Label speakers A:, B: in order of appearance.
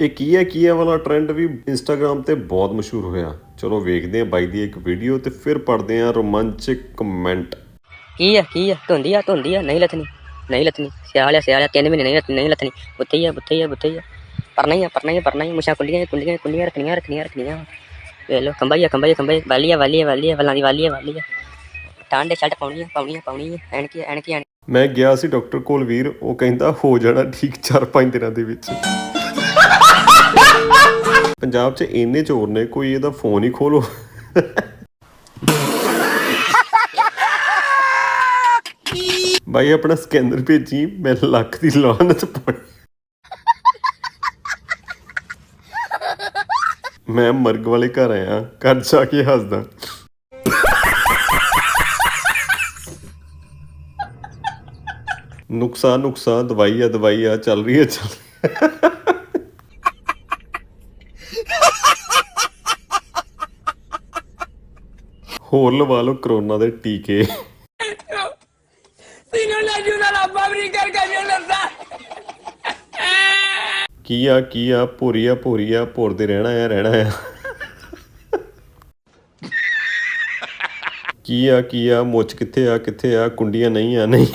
A: ਇਹ ਕੀ ਹੈ ਕੀ ਹੈ ਵਾਲਾ ਟ੍ਰੈਂਡ ਵੀ ਇੰਸਟਾਗ੍ਰam ਤੇ ਬਹੁਤ ਮਸ਼ਹੂਰ ਹੋਇਆ। ਚਲੋ ਵੇਖਦੇ ਹਾਂ ਬਾਈ ਦੀ ਇੱਕ ਵੀਡੀਓ ਤੇ ਫਿਰ ਪੜ੍ਹਦੇ ਹਾਂ ਰੋਮਾਂਚਕ ਕਮੈਂਟ
B: ਕੀ ਆ ਕੀ ਆ ਧੁੰਦੀ ਆ ਧੁੰਦੀ ਆ ਨਹੀਂ ਲੱਥਣੀ ਨਹੀਂ ਲੱਥਣੀ। ਸਿਆਲ ਆ ਸਿਆਲ ਆ ਤਿੰਨ ਮਹੀਨੇ ਨਹੀਂ ਲੱਥਣੀ ਨਹੀਂ ਲੱਥਣੀ। ਬੁੱਤੀ ਆ ਬੁੱਤੀ ਆ ਬੁੱਤੀ ਆ। ਪਰਨਾ ਹੀ ਆ ਪਰਨਾ ਹੀ ਆ ਪਰਨਾ ਹੀ ਆ, ਮੁੱਛਾਂ ਕੁੰਡੀਆਂ ਕੁੰਡੀਆਂ ਕੁੰਡੀਆਂ ਰੱਖਣੀਆਂ ਰੱਖਣੀਆਂ ਰੱਖਣੀਆਂ। ਵੇਖ ਲੋ ਕੰਬਾਈ ਆ ਕੰਬਾਈ ਆ ਕੰਬਾਈ ਵਾਲੀ ਆ ਵਾਲੀ ਆ ਆ ਦੀ ਵਾਲੀ ਆ ਵਾਲੀ ਆ। ਟਾਂਡੇ ਸ਼ਰਟ ਪਾਉਣੀ ਆ ਪਾਉਣੀ ਆ ਪਾਉਣੀ ਆ। ਐਨਕੀ ਐਨਕੀ
A: ਮੈਂ ਗਿਆ ਸੀ ਡਾਕਟਰ ਕੋਲ ਵੀਰ ਉਹ ਕਹਿੰਦਾ ਹੋ ਜਾਣਾ ਠੀਕ 4-5 ਦਿਨਾਂ ਦੇ ਵਿੱਚ। ਪੰਜਾਬ 'ਚ ਇੰਨੇ ਚੋਰ ਨੇ, ਕੋਈ ਇਹਦਾ ਫੋਨ ਹੀ ਖੋਲੋ ਬਾਈ, ਆਪਣਾ ਸਕੈਨਰ ਭੇਜੀ, ਮੈਂ ਲੱਖ ਦੀ ਲਾਨਤ ਪਾਣੀ ਮੈਂ ਮਰਗ ਵਾਲੇ ਘਰ ਆਇਆ, ਘਰ ਜਾ ਕੇ ਹੱਸਦਾ। ਨੁਕਸਾਨ ਨੁਕਸਾਨ ਦਵਾਈ ਆ ਦਵਾਈ ਆ, ਚੱਲ ਰਹੀ ਹੈ ਚੱਲ ਹੋਰ ਲਵਾ ਲਓ ਕਰੋਨਾ ਦੇ ਟੀਕੇ। ਕੀ ਆ ਕੀ ਆ ਭੋਰੀ ਆ ਭੋਰੀ ਆ ਭੋਰਦੇ ਰਹਿਣਾ ਆ ਰਹਿਣਾ ਆ। ਕੀ ਆ ਕੀ ਆ ਮੁੱਛ ਕਿੱਥੇ ਆ ਕਿੱਥੇ ਆ ਕੁੰਡੀਆਂ ਨਹੀਂ ਆ ਨਹੀਂ